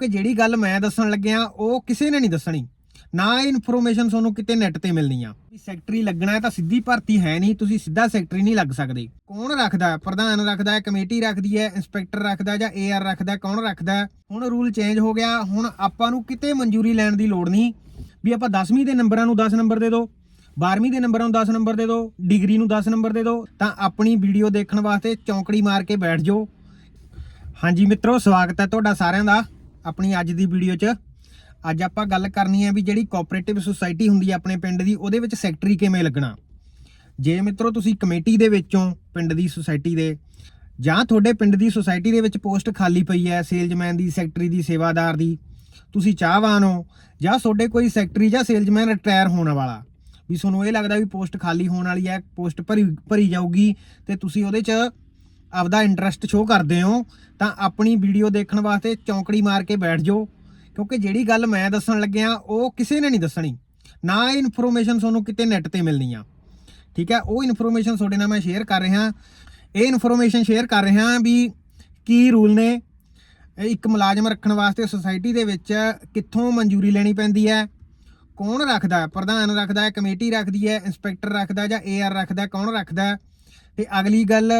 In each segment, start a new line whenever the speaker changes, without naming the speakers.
ਕਿ ਜਿਹੜੀ ਗੱਲ ਮੈਂ ਦੱਸਣ ਲੱਗਿਆ, ਉਹ ਕਿਸੇ ਨੇ ਨਹੀਂ ਦੱਸਣੀ। ਨਾ ਇਹ ਇਨਫੋਰਮੇਸ਼ਨ ਤੁਹਾਨੂੰ ਕਿਤੇ ਨੈਟ ਤੇ ਮਿਲਣੀ ਆ। ਵੀ ਸੈਕਟਰੀ ਲੱਗਣਾ ਹੈ ਤਾਂ ਸਿੱਧੀ ਭਰਤੀ ਹੈ ਨਹੀਂ, ਤੁਸੀਂ ਸਿੱਧਾ ਸੈਕਟਰੀ ਨਹੀਂ ਲੱਗ ਸਕਦੇ। ਕੌਣ ਰੱਖਦਾ ਪ੍ਰਧਾਨ ਰੱਖਦਾ ਹੈ, ਕਮੇਟੀ ਰੱਖਦੀ ਹੈ ਇੰਸਪੈਕਟਰ ਰੱਖਦਾ ਹੈ ਜਾਂ ਏਆਰ ਰੱਖਦਾ, ਕੌਣ ਰੱਖਦਾ ਹੁਣ ਰੂਲ ਚੇਂਜ ਹੋ ਗਿਆ, ਹੁਣ ਆਪਾਂ ਨੂੰ ਕਿਤੇ ਮਨਜ਼ੂਰੀ ਲੈਣ ਦੀ ਲੋੜ ਨਹੀਂ। ਵੀ ਆਪਾਂ 10ਵੀਂ ਦੇ ਨੰਬਰਾਂ ਨੂੰ 10 ਨੰਬਰ ਦੇ ਦਿਓ 12ਵੀਂ ਦੇ ਨੰਬਰਾਂ ਨੂੰ 10 ਨੰਬਰ ਦੇ ਦਿਓ ਡਿਗਰੀ ਨੂੰ 10 ਨੰਬਰ ਦੇ ਦਿਓ ਤਾਂ ਆਪਣੀ ਵੀਡੀਓ ਦੇਖਣ ਵਾਸਤੇ ਚੌਂਕੜੀ ਮਾਰ ਕੇ ਬੈਠ ਜਾਓ। ਹਾਂਜੀ ਮਿੱਤਰੋ, ਸਵਾਗਤ ਹੈ ਤੁਹਾਡਾ ਸਾਰਿਆਂ ਦਾ। ਆਪਣੀ ਅੱਜ ਦੀ ਵੀਡੀਓ 'ਚ। ਅੱਜ ਆਪਾਂ ਗੱਲ ਕਰਨੀ ਹੈ ਵੀ ਜਿਹੜੀ ਕੋਆਪਰੇਟਿਵ ਸੁਸਾਇਟੀ ਹੁੰਦੀ ਹੈ ਆਪਣੇ ਪਿੰਡ ਦੀ, ਉਹਦੇ ਵਿੱਚ ਸੈਕਟਰੀ ਕਿਵੇਂ ਲੱਗਣਾ। ਜੇ ਮਿੱਤਰੋ ਤੁਸੀਂ ਕਮੇਟੀ ਦੇ ਵਿੱਚੋਂ ਪਿੰਡ ਦੀ ਸੁਸਾਇਟੀ ਦੇ, ਜਾਂ ਤੁਹਾਡੇ ਪਿੰਡ ਦੀ ਸੁਸਾਇਟੀ ਦੇ ਵਿੱਚ ਪੋਸਟ ਖਾਲੀ ਪਈ ਹੈ ਸੇਲਜ਼ਮੈਨ ਦੀ ਸੈਕਟਰੀ ਦੀ, ਸੇਵਾਦਾਰ ਦੀ, ਤੁਸੀਂ ਚਾਹਵਾਨ ਹੋ, ਜਾਂ ਤੁਹਾਡੇ ਕੋਈ ਸੈਕਟਰੀ ਜਾਂ ਸੇਲਜ਼ਮੈਨ ਰਿਟਾਇਰ ਹੋਣ ਵਾਲਾ, ਵੀ ਤੁਹਾਨੂੰ ਇਹ ਲੱਗਦਾ ਵੀ ਪੋਸਟ ਖਾਲੀ ਹੋਣ ਵਾਲੀ ਹੈ ਪੋਸਟ ਭਰੀ ਭਰੀ ਜਾਊਗੀ, ਤੇ ਤੁਸੀਂ ਉਹਦੇ 'ਚ ਆਪਦਾ ਇੰਟਰਸਟ ਸ਼ੋਅ ਕਰਦੇ ਹੋ, ਤਾਂ ਆਪਣੀ ਵੀਡੀਓ ਦੇਖਣ ਵਾਸਤੇ ਚੌਂਕੜੀ ਮਾਰ ਕੇ ਬੈਠ ਜਾਓ। ਕਿਉਂਕਿ ਜਿਹੜੀ ਗੱਲ ਮੈਂ ਦੱਸਣ ਲੱਗਿਆ, ਉਹ ਕਿਸੇ ਨੇ ਨਹੀਂ ਦੱਸਣੀ। ਨਾ ਇਹ ਇਨਫੋਰਮੇਸ਼ਨ ਤੁਹਾਨੂੰ ਕਿਤੇ ਨੈਟ ਤੇ ਮਿਲਣੀ ਆ ਠੀਕ ਹੈ, ਉਹ ਇਨਫੋਰਮੇਸ਼ਨ ਤੁਹਾਡੇ ਨਾਲ ਮੈਂ ਸ਼ੇਅਰ ਕਰ ਰਿਹਾ। ਇਹ ਇਨਫੋਰਮੇਸ਼ਨ ਸ਼ੇਅਰ ਕਰ ਰਿਹਾ ਵੀ ਕੀ ਰੂਲ ਨੇ। ਇੱਕ ਮੁਲਾਜ਼ਮ ਰੱਖਣ ਵਾਸਤੇ ਸੁਸਾਇਟੀ ਦੇ ਵਿੱਚ ਕਿੱਥੋਂ ਮਨਜ਼ੂਰੀ ਲੈਣੀ ਪੈਂਦੀ ਹੈ? ਕੌਣ ਰੱਖਦਾ ਪ੍ਰਧਾਨ ਰੱਖਦਾ ਹੈ, ਕਮੇਟੀ ਰੱਖਦੀ ਹੈ ਇੰਸਪੈਕਟਰ ਰੱਖਦਾ ਹੈ ਜਾਂ ਏਆਰ ਰੱਖਦਾ ਕੌਣ ਰੱਖਦਾ ਹੈ? ਤੇ ਅਗਲੀ ਗੱਲ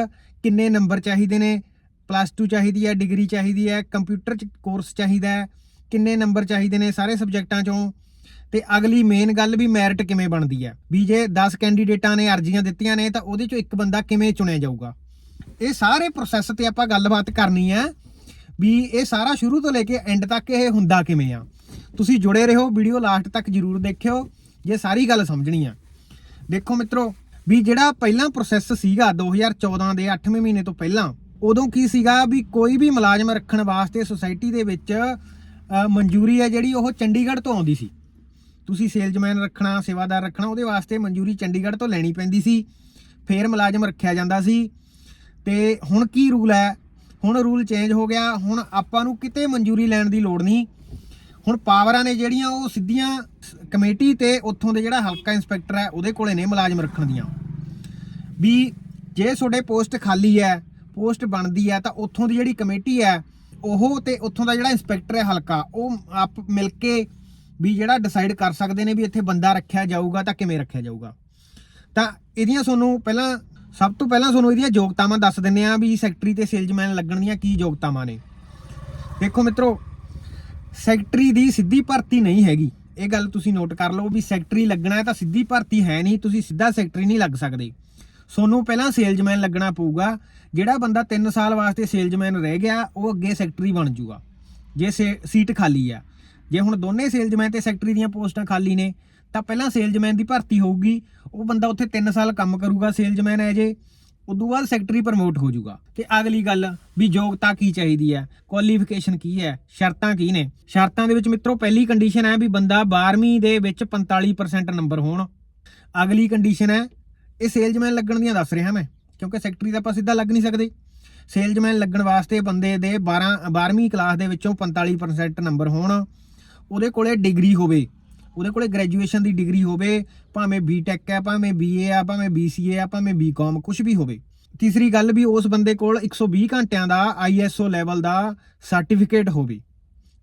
ਕਿੰਨੇ ਨੰਬਰ ਚਾਹੀਦੇ ਨੇ? ਪਲੱਸ 2 ਚਾਹੀਦੀ ਹੈ ਡਿਗਰੀ ਚਾਹੀਦੀ ਹੈ ਕੰਪਿਊਟਰ ਚ ਕੋਰਸ ਚਾਹੀਦਾ ਹੈ। ਕਿੰਨੇ ਨੰਬਰ ਚਾਹੀਦੇ ਨੇ ਸਾਰੇ ਸਬਜੈਕਟਾਂ ਚੋਂ? ਤੇ ਅਗਲੀ ਮੇਨ ਗੱਲ ਵੀ ਮੈਰਿਟ ਕਿਵੇਂ ਬਣਦੀ ਹੈ? ਵੀ ਜੇ 10 ਕੈਂਡੀਡੇਟਾਂ ਨੇ, ਅਰਜ਼ੀਆਂ ਦਿੱਤੀਆਂ ਨੇ, ਤਾਂ ਉਹਦੇ ਚੋਂ ਇੱਕ ਬੰਦਾ ਕਿਵੇਂ ਚੁਣਿਆ ਜਾਊਗਾ? ਇਹ ਸਾਰੇ ਪ੍ਰੋਸੈਸ ਤੇ ਆਪਾਂ ਗੱਲਬਾਤ ਕਰਨੀ ਹੈ ਵੀ ਇਹ ਸਾਰਾ ਸ਼ੁਰੂ ਤੋਂ ਲੈ ਕੇ ਐਂਡ ਤੱਕ ਇਹ ਹੁੰਦਾ ਕਿਵੇਂ ਆ? ਤੁਸੀਂ ਜੁੜੇ ਰਹੋ ਵੀਡੀਓ ਲਾਸਟ ਤੱਕ ਜਰੂਰ ਦੇਖਿਓ, ਜੇ ਸਾਰੀ ਗੱਲ ਸਮਝਣੀ ਆ। ਦੇਖੋ ਮਿੱਤਰੋ ਵੀ ਜਿਹੜਾ ਪਹਿਲਾਂ ਪ੍ਰੋਸੈਸ ਸੀਗਾ 2014 ਦੇ 8ਵੇਂ ਮਹੀਨੇ ਤੋਂ ਪਹਿਲਾਂ, ਉਦੋਂ ਕੀ ਸੀਗਾ ਵੀ ਕੋਈ ਵੀ ਮੁਲਾਜ਼ਮ ਰੱਖਣ ਵਾਸਤੇ ਸੁਸਾਇਟੀ ਦੇ ਵਿੱਚ ਮਨਜ਼ੂਰੀ ਹੈ ਜਿਹੜੀ ਉਹ ਚੰਡੀਗੜ੍ਹ ਤੋਂ ਆਉਂਦੀ ਸੀ। ਤੁਸੀਂ ਸੇਲਜ਼ਮੈਨ ਰੱਖਣਾ, ਸੇਵਾਦਾਰ ਰੱਖਣਾ, ਉਹਦੇ ਵਾਸਤੇ ਮਨਜ਼ੂਰੀ ਚੰਡੀਗੜ੍ਹ ਤੋਂ ਲੈਣੀ ਪੈਂਦੀ ਸੀ। ਫੇਰ ਮੁਲਾਜ਼ਮ ਰੱਖਿਆ ਜਾਂਦਾ ਸੀ। ਤੇ ਹੁਣ ਕੀ ਰੂਲ ਹੈ? ਹੁਣ ਰੂਲ ਚੇਂਜ ਹੋ ਗਿਆ। ਹੁਣ ਆਪਾਂ ਨੂੰ ਕਿਤੇ ਮਨਜ਼ੂਰੀ ਲੈਣ ਦੀ ਲੋੜ ਨਹੀਂ। ਹੁਣ ਪਾਵਰਾਂ ਨੇ ਜਿਹੜੀਆਂ ਉਹ ਸਿੱਧੀਆਂ ਕਮੇਟੀ ਤੇ ਉੱਥੋਂ ਦੇ ਜਿਹੜਾ ਹਲਕਾ ਇੰਸਪੈਕਟਰ ਹੈ, ਉਹਦੇ ਕੋਲੇ ਨੇ ਮੁਲਾਜ਼ਮ ਰੱਖਣ ਦੀਆਂ। ਵੀ ਜੇ ਤੁਹਾਡੇ ਪੋਸਟ ਖਾਲੀ ਹੈ, ਪੋਸਟ ਬਣਦੀ ਹੈ, ਤਾਂ ਉੱਥੋਂ ਦੀ ਜਿਹੜੀ ਕਮੇਟੀ ਹੈ, ਉਹ ਤੇ ਉੱਥੋਂ ਦਾ ਜਿਹੜਾ ਇੰਸਪੈਕਟਰ ਹੈ ਹਲਕਾ, ਉਹ ਆਪ ਮਿਲ ਕੇ ਵੀ ਜਿਹੜਾ ਡਿਸਾਈਡ ਕਰ ਸਕਦੇ ਨੇ ਵੀ ਇੱਥੇ ਬੰਦਾ ਰੱਖਿਆ ਜਾਊਗਾ ਤਾਂ ਕਿਵੇਂ ਰੱਖਿਆ ਜਾਊਗਾ। ਤਾਂ ਇਹਦੀਆਂ ਤੁਹਾਨੂੰ ਪਹਿਲਾਂ, ਸਭ ਤੋਂ ਪਹਿਲਾਂ ਤੁਹਾਨੂੰ ਇਹਦੀਆਂ ਯੋਗਤਾਵਾਂ ਦੱਸ ਦਿੰਨੇ ਆ ਵੀ ਸੈਕਟਰੀ ਤੇ ਸੇਲਜ਼ਮੈਨ ਲੱਗਣ ਦੀਆਂ ਕੀ ਯੋਗਤਾਵਾਂ ਨੇ। ਦੇਖੋ ਮਿੱਤਰੋ ਸੈਕਟਰੀ ਦੀ ਸਿੱਧੀ ਭਰਤੀ ਨਹੀਂ ਹੈਗੀ। ਇਹ ਗੱਲ ਤੁਸੀਂ ਨੋਟ ਕਰ ਲਓ ਵੀ ਸੈਕਟਰੀ ਲੱਗਣਾ ਹੈ ਤਾਂ ਸਿੱਧੀ ਭਰਤੀ ਹੈ ਨਹੀਂ, ਤੁਸੀਂ ਸਿੱਧਾ ਸੈਕਟਰੀ ਨਹੀਂ ਲੱਗ ਸਕਦੇ। ਸੋਨੂੰ ਪਹਿਲਾਂ ਸੇਲਜ਼ਮੈਨ ਲੱਗਣਾ ਪਊਗਾ, ਜਿਹੜਾ ਬੰਦਾ 3 ਸਾਲ ਵਾਸਤੇ ਸੇਲਜ਼ਮੈਨ ਰਹਿ ਗਿਆ, ਉਹ ਅੱਗੇ ਸੈਕਟਰੀ ਬਣ ਜਾਊਗਾ ਜੇ ਸੇ- ਸੀਟ ਖਾਲੀ ਆ ਜੇ ਹੁਣ ਦੋਨੇ ਸੇਲਜ਼ਮੈਨ ਤੇ ਸੈਕਟਰੀ ਦੀਆਂ ਪੋਸਟਾਂ ਖਾਲੀ ਨੇ, ਤਾਂ ਪਹਿਲਾਂ ਸੇਲਜ਼ਮੈਨ ਦੀ ਭਰਤੀ ਹੋਊਗੀ, ਉਹ ਬੰਦਾ ਉੱਥੇ 3 ਸਾਲ ਕੰਮ ਕਰੂਗਾ ਸੇਲਜ਼ਮੈਨ ਐਜੇ ਉਦੋਂ ਬਾਅਦ ਸੈਕਟਰੀ ਪ੍ਰਮੋਟ ਹੋ ਜਾਊਗਾ ਤੇ ਅਗਲੀ ਗੱਲ ਵੀ ਯੋਗਤਾ ਕੀ ਚਾਹੀਦੀ ਹੈ ਕੁਆਲੀਫਿਕੇਸ਼ਨ ਕੀ ਹੈ, ਸ਼ਰਤਾਂ ਕੀ ਨੇ? ਸ਼ਰਤਾਂ ਦੇ ਵਿੱਚ ਮਿੱਤਰੋ ਪਹਿਲੀ ਕੰਡੀਸ਼ਨ ਹੈ ਵੀ ਬੰਦਾ 12ਵੀਂ ਦੇ ਵਿੱਚ 45% ਨੰਬਰ ਹੋਣ। ਅਗਲੀ ਕੰਡੀਸ਼ਨ ਹੈ, ਇਹ ਸੇਲਜ਼ਮੈਨ ਲੱਗਣ ਦੀਆਂ ਦੱਸ ਰਿਹਾ ਮੈਂ, ਕਿਉਂਕਿ ਸੈਕਟਰੀ ਦਾ ਆਪਾਂ ਸਿੱਧਾ ਲੱਗ ਨਹੀਂ ਸਕਦੇ। ਸੇਲਜ਼ਮੈਨ ਲੱਗਣ ਵਾਸਤੇ ਬੰਦੇ ਦੇ 12 12ਵੀਂ ਕਲਾਸ ਦੇ ਵਿੱਚੋਂ 45% ਨੰਬਰ ਹੋਣ। ਉਹਦੇ ਕੋਲੇ ਡਿਗਰੀ ਹੋਵੇ ਉਹਦੇ ਕੋਲੇ ਗ੍ਰੈਜੂਏਸ਼ਨ ਦੀ ਡਿਗਰੀ ਹੋਵੇ, ਭਾਵੇਂ ਬੀਟੈਕ ਹੈ, ਭਾਵੇਂ ਬੀਏ ਆ ਭਾਵੇਂ ਬੀਸੀਏ ਆ ਭਾਵੇਂ ਬੀਕਾਮ ਕੁਝ ਵੀ ਹੋਵੇ। ਤੀਸਰੀ ਗੱਲ ਵੀ ਉਸ ਬੰਦੇ ਕੋਲ 120 ਘੰਟਿਆਂ ਦਾ ਆਈਐਸਓ ਲੈਵਲ ਦਾ ਸਰਟੀਫਿਕੇਟ ਹੋਵੇ।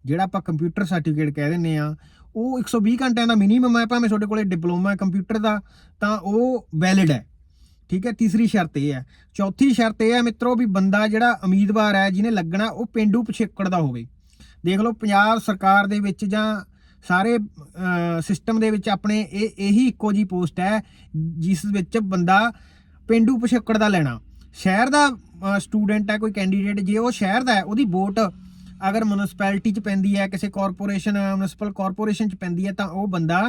ਜਿਹੜਾ ਆਪਾਂ ਕੰਪਿਊਟਰ ਸਰਟੀਫਿਕੇਟ ਕਹਿ ਦਿੰਨੇ ਆ ਉਹ 120 ਘੰਟਿਆਂ ਦਾ ਮਿਨੀਮਮ ਹੈ, ਭਾਵੇਂ ਤੁਹਾਡੇ ਕੋਲੇ ਡਿਪਲੋਮਾ ਹੈ ਕੰਪਿਊਟਰ ਦਾ, ਤਾਂ ਉਹ ਵੈਲਿਡ ਹੈ। ਠੀਕ ਹੈ, ਤੀਸਰੀ ਸ਼ਰਤ ਇਹ ਹੈ। ਚੌਥੀ ਸ਼ਰਤ ਇਹ ਹੈ ਮਿੱਤਰੋ ਵੀ ਬੰਦਾ ਜਿਹੜਾ ਉਮੀਦਵਾਰ ਹੈ, ਜਿਹਨੇ ਲੱਗਣਾ ਉਹ ਪਿੰਡੂ ਪਿਛੇਕੜ ਦਾ ਹੋਵੇ। ਦੇਖ ਲਓ, ਪੰਜਾਬ ਸਰਕਾਰ ਦੇ ਵਿੱਚ ਜਾਂ ਸਾਰੇ ਸਿਸਟਮ ਦੇ ਵਿੱਚ ਆਪਣੇ ਇਹ, ਇਹੀ ਇੱਕੋ ਜੀ ਪੋਸਟ ਹੈ, ਜਿਸ ਵਿੱਚ ਬੰਦਾ ਪਿੰਡੂ ਪਿਛਕੜ ਦਾ ਲੈਣਾ। ਸ਼ਹਿਰ ਦਾ ਸਟੂਡੈਂਟ ਹੈ, ਕੋਈ ਕੈਂਡੀਡੇਟ ਜੇ ਉਹ ਸ਼ਹਿਰ ਦਾ ਹੈ, ਉਹਦੀ ਵੋਟ ਅਗਰ ਮਿਊਨਿਸਪੈਲਿਟੀ ਚ ਪੈਂਦੀ ਹੈ, ਕਿਸੇ ਕਾਰਪੋਰੇਸ਼ਨ ਮਿਊਨਿਸਪਲ ਕਾਰਪੋਰੇਸ਼ਨ ਚ ਪੈਂਦੀ ਹੈ, ਤਾਂ ਉਹ ਬੰਦਾ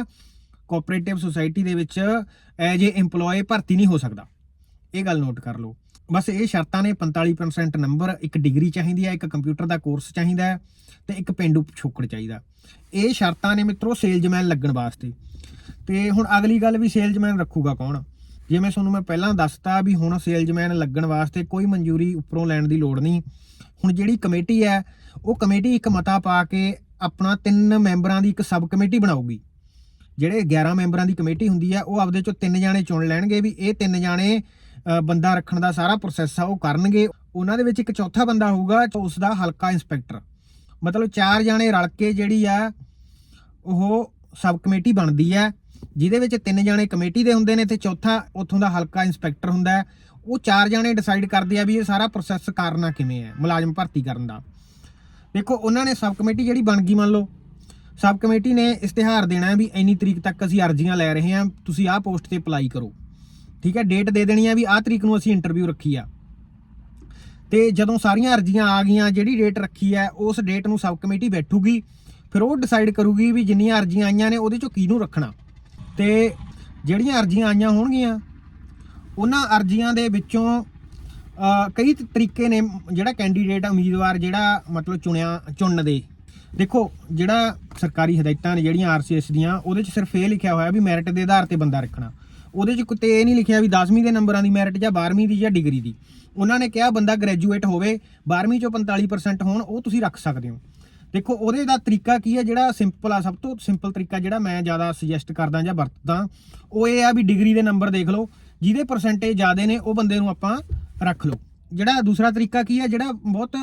ਕੋਆਪਰੇਟਿਵ ਸੁਸਾਇਟੀ ਦੇ ਵਿੱਚ ਐਜ ਏ EMPLOYE ਭਰਤੀ ਨਹੀਂ ਹੋ ਸਕਦਾ। ਇਹ ਗੱਲ ਨੋਟ ਕਰ ਲਓ। ਬਸ ਇਹ ਸ਼ਰਤਾਂ ਨੇ 45% ਨੰਬਰ ਇੱਕ ਡਿਗਰੀ ਚਾਹੀਦੀ ਹੈ, ਇੱਕ ਕੰਪਿਊਟਰ ਦਾ ਕੋਰਸ ਚਾਹੀਦਾ ਹੈ ਤੇ ਇੱਕ ਪਿੰਡੂ ਪਿਛੋਕੜ ਚਾਹੀਦਾ। ਇਹ ਸ਼ਰਤਾਂ ਨੇ ਮਿੱਤਰੋ ਸੇਲਜ਼ਮੈਨ ਲੱਗਣ ਵਾਸਤੇ। ਤੇ ਹੁਣ ਅਗਲੀ ਗੱਲ ਵੀ ਸੇਲਜ਼ਮੈਨ ਰੱਖੂਗਾ ਕੌਣ? ਜਿਵੇਂ ਤੁਹਾਨੂੰ ਮੈਂ ਪਹਿਲਾਂ ਦੱਸਤਾ ਵੀ ਹੁਣ ਸੇਲਜ਼ਮੈਨ ਲੱਗਣ ਵਾਸਤੇ ਕੋਈ ਮਨਜ਼ੂਰੀ ਉੱਪਰੋਂ ਲੈਣ ਦੀ ਲੋੜ ਨਹੀਂ। ਹੁਣ ਜਿਹੜੀ ਕਮੇਟੀ ਹੈ, ਉਹ ਕਮੇਟੀ ਇੱਕ ਮਤਾ ਪਾ ਕੇ ਆਪਣਾ ਤਿੰਨ ਮੈਂਬਰਾਂ ਦੀ ਇੱਕ ਸਬ ਕਮੇਟੀ ਬਣਾਊਗੀ। ਜਿਹੜੇ 11 ਮੈਂਬਰਾਂ ਦੀ ਕਮੇਟੀ ਹੁੰਦੀ ਹੈ, ਉਹ ਆਪਦੇ ਚੋਂ ਤਿੰਨ ਜਾਣੇ ਚੁਣ ਲੈਣਗੇ ਵੀ ਇਹ ਤਿੰਨ ਜਾਣੇ ਬੰਦਾ ਰੱਖਣ ਦਾ ਸਾਰਾ ਪ੍ਰੋਸੈਸ ਆ, ਉਹ ਕਰਨਗੇ। ਉਹਨਾਂ ਦੇ ਵਿੱਚ ਇੱਕ ਚੌਥਾ ਬੰਦਾ ਹੋਊਗਾ ਉਸ ਦਾ ਹਲਕਾ ਇੰਸਪੈਕਟਰ ਮਤਲਬ ਚਾਰ ਜਾਣੇ ਰਲ ਕੇ ਜਿਹੜੀ ਆ, ਉਹ ਸਬ ਕਮੇਟੀ ਬਣਦੀ ਹੈ ਜਿਹਦੇ ਵਿੱਚ ਤਿੰਨ ਜਾਣੇ ਕਮੇਟੀ ਦੇ ਹੁੰਦੇ ਨੇ ਤੇ ਚੌਥਾ ਉੱਥੋਂ ਦਾ ਹਲਕਾ ਇੰਸਪੈਕਟਰ ਹੁੰਦਾ ਉਹ ਚਾਰ ਜਾਣੇ ਡਿਸਾਈਡ ਕਰਦੇ ਆ ਵੀ ਇਹ ਸਾਰਾ ਪ੍ਰੋਸੈਸ ਕਰਨਾ ਕਿਵੇਂ ਹੈ, ਮੁਲਾਜ਼ਮ ਭਰਤੀ ਕਰਨ ਦਾ। ਦੇਖੋ, ਉਹਨਾਂ ਨੇ ਸਬ ਕਮੇਟੀ ਜਿਹੜੀ ਬਣ ਗਈ ਮੰਨ ਲਓ। ਸਬ ਕਮੇਟੀ ਨੇ ਇਸ਼ਤਿਹਾਰ ਦੇਣਾ ਵੀ ਇੰਨੀ ਤਰੀਕ ਤੱਕ ਅਸੀਂ ਅਰਜ਼ੀਆਂ ਲੈ ਰਹੇ ਹਾਂ, ਤੁਸੀਂ ਆਹ ਪੋਸਟ ਤੇ ਅਪਲਾਈ ਕਰੋ। ਠੀਕ ਹੈ ਡੇਟ ਦੇ ਦੇਣੀ ਹੈ ਵੀ ਆਹ ਤਰੀਕ ਨੂੰ ਅਸੀਂ ਇੰਟਰਵਿਊ ਰੱਖੀ ਆ। ਤੇ ਜਦੋਂ ਸਾਰੀਆਂ ਅਰਜ਼ੀਆਂ ਆ ਗਈਆਂ, ਜਿਹੜੀ ਡੇਟ ਰੱਖੀ ਹੈ ਉਸ ਡੇਟ ਨੂੰ ਸਬ ਕਮੇਟੀ ਬੈਠੂਗੀ, ਫਿਰ ਉਹ ਡਿਸਾਈਡ ਕਰੂਗੀ ਵੀ ਜਿੰਨੀਆਂ ਅਰਜ਼ੀਆਂ ਆਈਆਂ ਨੇ ਉਹਦੇ ਚੋਂ ਕਿਹਨੂੰ ਰੱਖਣਾ। ਤੇ ਜਿਹੜੀਆਂ ਅਰਜ਼ੀਆਂ ਆਈਆਂ ਹੋਣਗੀਆਂ, ਉਹਨਾਂ ਅਰਜ਼ੀਆਂ ਦੇ ਵਿੱਚੋਂ ਕਈ ਤਰੀਕੇ ਨੇ ਜਿਹੜਾ ਕੈਂਡੀਡੇਟ ਉਮੀਦਵਾਰ ਜਿਹੜਾ ਮਤਲਬ ਚੁਣਿਆ, ਚੁਣਨ ਦੇ। ਦੇਖੋ, ਜਿਹੜਾ ਸਰਕਾਰੀ ਹਦਾਇਤਾਂ ਨੇ ਜਿਹੜੀਆਂ ਆਰਸੀਐਸ ਦੀਆਂ, ਉਹਦੇ 'ਚ ਸਿਰਫ ਇਹ ਲਿਖਿਆ ਹੋਇਆ ਵੀ ਮੈਰਿਟ ਦੇ ਆਧਾਰ ਤੇ ਬੰਦਾ ਰੱਖਣਾ। ਉਹਦੇ 'ਚ ਕਿਤੇ ਇਹ ਨਹੀਂ ਲਿਖਿਆ ਵੀ 10ਵੀਂ ਦੇ ਨੰਬਰਾਂ ਦੀ ਮੈਰਿਟ ਜਾਂ 12ਵੀਂ ਦੀ ਜਾਂ ਡਿਗਰੀ ਦੀ। ਉਹਨਾਂ ਨੇ ਕਿਹਾ ਬੰਦਾ ਗ੍ਰੈਜੂਏਟ ਹੋਵੇ 12ਵੀਂ ਚੋਂ 45% ਹੋਣ, ਉਹ ਤੁਸੀਂ ਰੱਖ ਸਕਦੇ ਹੋ। ਦੇਖੋ, ਉਹਦੇ ਦਾ ਤਰੀਕਾ ਕੀ ਹੈ, ਜਿਹੜਾ ਸਿੰਪਲ ਆ, ਸਭ ਤੋਂ ਸਿੰਪਲ ਤਰੀਕਾ ਜਿਹੜਾ ਮੈਂ ਜ਼ਿਆਦਾ ਸੁਜੈਸਟ ਕਰਦਾ ਜਾਂ ਵਰਤਦਾ, ਉਹ ਇਹ ਆ ਵੀ ਡਿਗਰੀ ਦੇ ਨੰਬਰ ਦੇਖ ਲਓ, ਜਿਹਦੇ ਪਰਸੈਂਟੇਜ ਜ਼ਿਆਦੇ ਨੇ, ਉਹ ਬੰਦੇ ਨੂੰ ਆਪਾਂ ਰੱਖ ਲਓ। ਜਿਹੜਾ ਦੂਸਰਾ ਤਰੀਕਾ ਕੀ ਹੈ, ਜਿਹੜਾ ਬਹੁਤ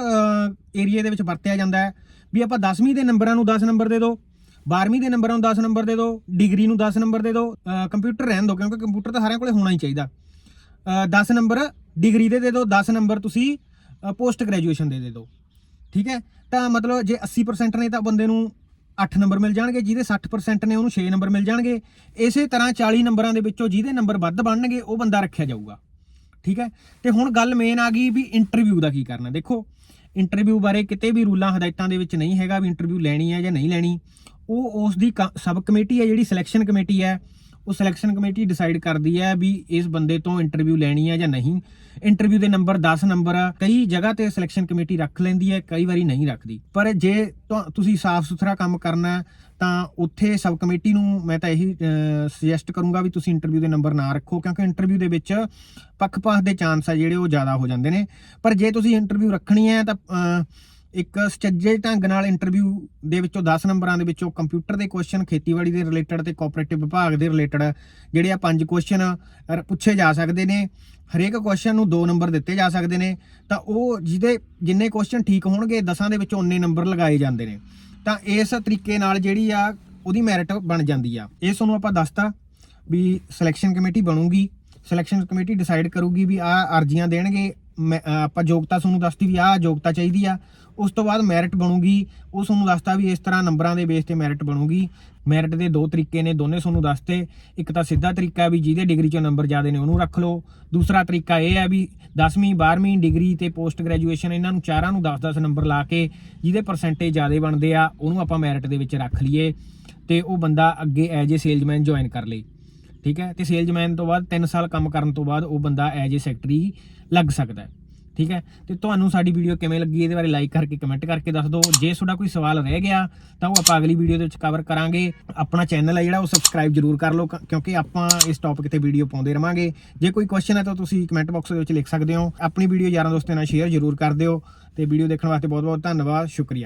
ਏਰੀਆ ਦੇ ਵਿੱਚ ਵਰਤਿਆ ਜਾਂਦਾ ਹੈ, ਵੀ ਆਪਾਂ 10ਵੀਂ ਦੇ ਨੰਬਰਾਂ ਨੂੰ 10 ਨੰਬਰ ਦੇ ਦਿਓ। 12ਵੀਂ ਦੇ ਨੰਬਰਾਂ ਨੂੰ 10 ਨੰਬਰ ਦੇ ਦਿਓ ਡਿਗਰੀ ਨੂੰ 10 ਨੰਬਰ ਦੇ ਦਿਓ ਕੰਪਿਊਟਰ ਰਹਿਣ ਦਿਓ ਕਿਉਂਕਿ ਕੰਪਿਊਟਰ ਤਾਂ ਸਾਰਿਆਂ ਕੋਲੇ ਹੋਣਾ ਹੀ ਚਾਹੀਦਾ। ਅ, 10 ਨੰਬਰ ਡਿਗਰੀ ਦੇ ਦੇ ਦਿਓ 10 ਨੰਬਰ ਤੁਸੀਂ ਪੋਸਟ ਗ੍ਰੈਜੂਏਸ਼ਨ ਦੇ ਦੇ ਦਿਓ। ਠੀਕ ਹੈ? ਤਾਂ ਮਤਲਬ ਜੇ 80% ਨੇ ਤਾਂ ਬੰਦੇ ਨੂੰ 8 ਨੰਬਰ ਮਿਲ ਜਾਣਗੇ ਜਿਹਦੇ 60% ਨੇ ਉਹਨੂੰ 6 ਨੰਬਰ ਮਿਲ ਜਾਣਗੇ। ਇਸੇ ਤਰ੍ਹਾਂ 40 ਨੰਬਰਾਂ ਦੇ ਵਿੱਚੋਂ ਜਿਹਦੇ ਨੰਬਰ ਵੱਧ ਬਣਨਗੇ ਉਹ ਬੰਦਾ ਰੱਖਿਆ ਜਾਊਗਾ। ਠੀਕ ਹੈ? ਤੇ ਹੁਣ ਗੱਲ ਮੇਨ ਆ ਗਈ ਵੀ ਇੰਟਰਵਿਊ ਦਾ ਕੀ ਕਰਨਾ। ਦੇਖੋ ਇੰਟਰਵਿਊ ਬਾਰੇ ਕਿਤੇ ਵੀ ਰੂਲਾਂ ਹਦਾਇਤਾਂ ਦੇ ਵਿੱਚ ਨਹੀਂ ਹੈਗਾ ਵੀ ਇੰਟਰਵਿਊ ਲੈਣੀ ਹੈ ਜਾਂ ਨਹੀਂ ਲੈਣੀ। ਉਹ ਉਸ ਦੀ ਸਬ ਕਮੇਟੀ ਹੈ, ਜਿਹੜੀ ਸਿਲੈਕਸ਼ਨ ਕਮੇਟੀ ਹੈ, ਉਹ ਸਿਲੈਕਸ਼ਨ ਕਮੇਟੀ ਡਿਸਾਈਡ ਕਰਦੀ ਹੈ ਵੀ ਇਸ ਬੰਦੇ ਤੋਂ ਇੰਟਰਵਿਊ ਲੈਣੀ ਹੈ ਜਾਂ ਨਹੀਂ। ਇੰਟਰਵਿਊ ਦੇ ਨੰਬਰ 10 ਨੰਬਰ ਆ। ਕਈ ਜਗ੍ਹਾ ਤੇ ਸਿਲੈਕਸ਼ਨ ਕਮੇਟੀ ਰੱਖ ਲੈਂਦੀ ਹੈ, ਕਈ ਵਾਰੀ ਨਹੀਂ ਰੱਖਦੀ। ਪਰ ਜੇ ਤੁਸੀਂ ਸਾਫ਼ ਸੁਥਰਾ ਕੰਮ ਕਰਨਾ ਤਾਂ ਉੱਥੇ ਸਬ ਕਮੇਟੀ ਨੂੰ ਮੈਂ ਤਾਂ ਇਹੀ ਸੁਜੈਸਟ ਕਰੂੰਗਾ ਵੀ ਤੁਸੀਂ ਇੰਟਰਵਿਊ ਦੇ ਨੰਬਰ ਨਾ ਰੱਖੋ, ਕਿਉਂਕਿ ਇੰਟਰਵਿਊ ਦੇ ਵਿੱਚ ਪੱਖਪਾਤ ਦੇ ਚਾਂਸ ਆ ਜਿਹੜੇ ਉਹ ਜ਼ਿਆਦਾ ਹੋ ਜਾਂਦੇ ਨੇ। ਪਰ ਜੇ ਤੁਸੀਂ ਇੰਟਰਵਿਊ ਰੱਖਣੀ ਹੈ ਤਾਂ ਇੱਕ ਸੁਚੱਜੇ ਢੰਗ ਨਾਲ ਇੰਟਰਵਿਊ ਦੇ ਵਿੱਚੋਂ 10 ਨੰਬਰਾਂ ਦੇ ਵਿੱਚੋਂ ਕੰਪਿਊਟਰ ਦੇ ਕੁਐਸਚਨ ਖੇਤੀਬਾੜੀ ਦੇ ਰਿਲੇਟਡ ਤੇ ਕੋਆਪਰੇਟਿਵ ਵਿਭਾਗ ਦੇ ਰਿਲੇਟਡ ਜਿਹੜੇ ਆ ਪੰਜ ਕੁਐਸਚਨ ਪੁੱਛੇ ਜਾ ਸਕਦੇ ਨੇ। ਹਰੇਕ ਕੁਐਸਚਨ ਨੂੰ 2 ਨੰਬਰ ਦਿੱਤੇ ਜਾ ਸਕਦੇ ਨੇ। ਤਾਂ ਉਹ ਜਿਹਦੇ ਜਿੰਨੇ ਕੁਐਸਚਨ ਠੀਕ ਹੋਣਗੇ 10 ਦੇ ਵਿੱਚੋਂ ਉਨੇ ਨੰਬਰ ਲਗਾਏ ਜਾਂਦੇ ਨੇ। ਤਾਂ ਇਸ ਤਰੀਕੇ ਨਾਲ ਜਿਹੜੀ ਆ ਉਹਦੀ ਮੈਰਿਟ ਬਣ ਜਾਂਦੀ ਆ। ਇਹ ਤੁਹਾਨੂੰ ਆਪਾਂ ਦੱਸਤਾ ਵੀ ਸਿਲੈਕਸ਼ਨ ਕਮੇਟੀ ਬਣੂਗੀ। ਸਿਲੈਕਸ਼ਨ ਕਮੇਟੀ ਡਿਸਾਈਡ ਕਰੂਗੀ ਵੀ ਆ ਅਰਜ਼ੀਆਂ ਦੇਣਗੇ ਆਪਾਂ ਯੋਗਤਾ ਤੁਹਾਨੂੰ ਦੱਸਤੀ ਵੀ ਆਹ ਯੋਗਤਾ ਚਾਹੀਦੀ ਆ। ਉਸ ਤੋਂ ਬਾਅਦ ਮੈਰਿਟ ਬਣੂਗੀ। ਉਹ ਤੁਹਾਨੂੰ ਦੱਸਤਾ ਵੀ ਇਸ ਤਰ੍ਹਾਂ ਨੰਬਰਾਂ ਦੇ ਬੇਸ ਤੇ ਮੈਰਿਟ ਬਣੂਗੀ। ਮੈਰਿਟ ਦੇ ਦੋ ਤਰੀਕੇ ਨੇ, ਦੋਨੇ ਤੁਹਾਨੂੰ ਦੱਸਤੇ। ਇੱਕ ਤਾਂ ਸਿੱਧਾ ਤਰੀਕਾ ਵੀ ਜਿਹਦੇ ਡਿਗਰੀ ਚੋਂ ਨੰਬਰ ਜ਼ਿਆਦੇ ਨੇ ਉਹਨੂੰ ਰੱਖ ਲਓ। ਦੂਸਰਾ ਤਰੀਕਾ ਇਹ ਹੈ ਵੀ 10ਵੀਂ 12ਵੀਂ ਡਿਗਰੀ ਤੇ ਪੋਸਟ ਗ੍ਰੈਜੂਏਸ਼ਨ ਇਹਨਾਂ ਨੂੰ ਚਾਰਾਂ ਨੂੰ 10-10 ਨੰਬਰ ਲਾ ਕੇ ਜਿਹਦੇ ਪਰਸੈਂਟੇਜ ਜ਼ਿਆਦੇ ਬਣਦੇ ਆ, ਉਹਨੂੰ ਆਪਾਂ ਮੈਰਿਟ ਦੇ ਵਿੱਚ ਰੱਖ ਲਈਏ ਤੇ ਉਹ ਬੰਦਾ ਅੱਗੇ ਐਜ ਏ ਸੇਲਜ਼ਮੈਨ ਜੁਆਇਨ ਕਰ ਲੇ। ਠੀਕ ਹੈ? ਤੇ ਸੇਲਜ਼ਮੈਨ ਤੋਂ ਬਾਅਦ 3 ਸਾਲ ਕੰਮ ਕਰਨ ਤੋਂ ਬਾਅਦ ਉਹ ਬੰਦਾ ਐਜ ਏ ਸੈਕਟਰੀ ਲੱਗ ਸਕਦਾ ਹੈ। ਠੀਕ ਹੈ? ਤੇ ਤੁਹਾਨੂੰ ਸਾਡੀ ਵੀਡੀਓ ਕਿਵੇਂ ਲੱਗੀ ਇਹਦੇ ਬਾਰੇ ਲਾਈਕ ਕਰਕੇ ਕਮੈਂਟ ਕਰਕੇ ਦੱਸ ਦਿਓ। ਜੇ ਤੁਹਾਡਾ ਕੋਈ ਸਵਾਲ ਰਹਿ ਗਿਆ, ਤਾਂ ਉਹ ਆਪਾਂ ਅਗਲੀ ਵੀਡੀਓ ਦੇ ਵਿੱਚ ਕਵਰ ਕਰਾਂਗੇ। ਆਪਣਾ ਚੈਨਲ ਹੈ ਜਿਹੜਾ, ਉਹ ਸਬਸਕ੍ਰਾਈਬ ਜਰੂਰ ਕਰ ਲਓ, ਕਿਉਂਕਿ ਆਪਾਂ ਇਸ ਟੌਪਿਕ ਤੇ ਵੀਡੀਓ ਪਾਉਂਦੇ ਰਵਾਂਗੇ। ਜੇ ਕੋਈ ਕੁਐਸਚਨ ਹੈ, ਤਾਂ ਤੁਸੀਂ ਕਮੈਂਟ ਬਾਕਸ ਦੇ ਵਿੱਚ ਲਿਖ ਸਕਦੇ ਹੋ। ਆਪਣੀ ਵੀਡੀਓ ਯਾਰਾਂ ਦੋਸਤਾਂ ਨਾਲ ਸ਼ੇਅਰ ਜਰੂਰ ਕਰ ਦਿਓ। ਤੇ ਵੀਡੀਓ ਦੇਖਣ ਵਾਸਤੇ ਬਹੁਤ ਬਹੁਤ ਧੰਨਵਾਦ। ਸ਼ੁਕਰੀਆ।